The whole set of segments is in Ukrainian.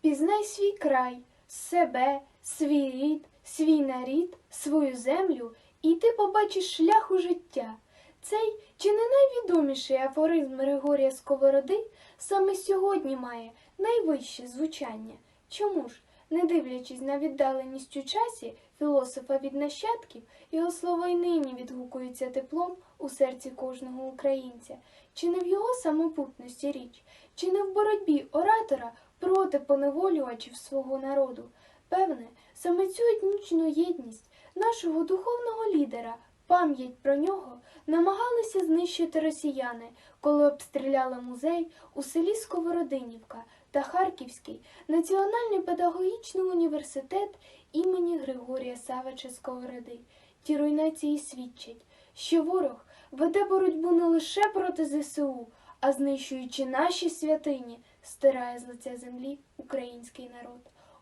Пізнай свій край, себе, свій рід, свій нарід, свою землю, і ти побачиш шлях у життя. Цей чи не найвідоміший афоризм Григорія Сковороди саме сьогодні має найвище звучання. Чому ж, не дивлячись на віддаленість у часі філософа від нащадків, його слова й нині відгукуються теплом у серці кожного українця, чи не в його самобутності річ, чи не в боротьбі оратора проти поневолювачів свого народу. Певне, саме цю етнічну єдність нашого духовного лідера, пам'ять про нього, намагалися знищити росіяни, коли обстріляли музей у селі Сковородинівка та Харківський національний педагогічний університет імені Григорія Савича Сковороди. Ті руйнації свідчать, що ворог веде боротьбу не лише проти ЗСУ, а знищуючи наші святині, стирає з лиця землі український народ.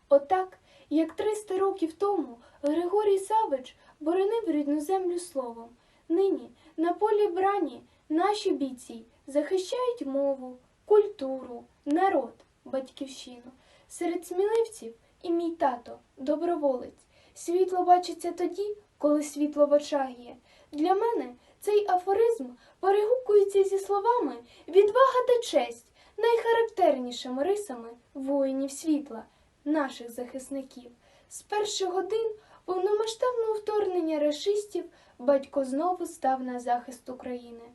Отак, як 300 років тому Григорій Савич боронив рідну землю словом, нині на полі брані наші бійці захищають мову, культуру, народ, батьківщину. Серед сміливців і мій тато, доброволець. Світло бачиться тоді, коли світло в очах є. Для мене цей афоризм перегукується зі словами відвага та честь, найхарактернішими рисами воїнів світла, наших захисників. З перших годин повномасштабного вторгнення рашистів батько знову став на захист України.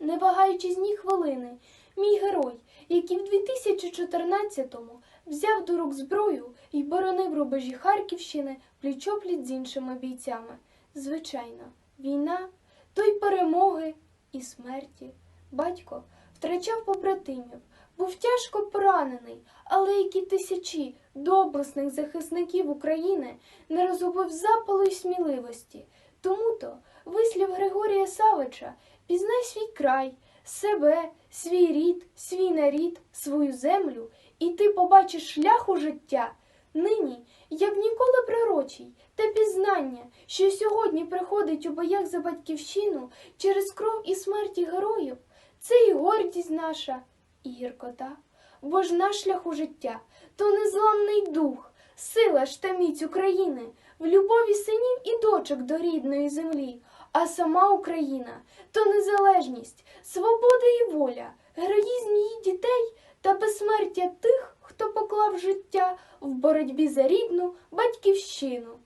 Не вагаючись ні хвилини, мій герой, який в 2014-му взяв до рук зброю і боронив рубежі Харківщини пліч-опліч з іншими бійцями. Звичайно, війна, то й перемоги і смерті. Батько втрачав побратимів, був тяжко поранений, але які тисячі доблесних захисників України не розгубив запалу й сміливості. Тому-то вислів Григорія Савича пізнай свій край, себе, свій рід, свій нарід, свою землю, і ти побачиш шлях у життя. Нині, як ніколи пророчий, те пізнання, що сьогодні приходить у боях за батьківщину через кров і смерті героїв, це і гордість наша, і гіркота. Бо ж наш шлях у життя то незламний дух, сила ж та міць України, в любові синів і дочок до рідної землі, а сама Україна то незалежність, свобода і воля, героїзм її дітей та безсмертя тих, хто поклав життя в боротьбі за рідну батьківщину.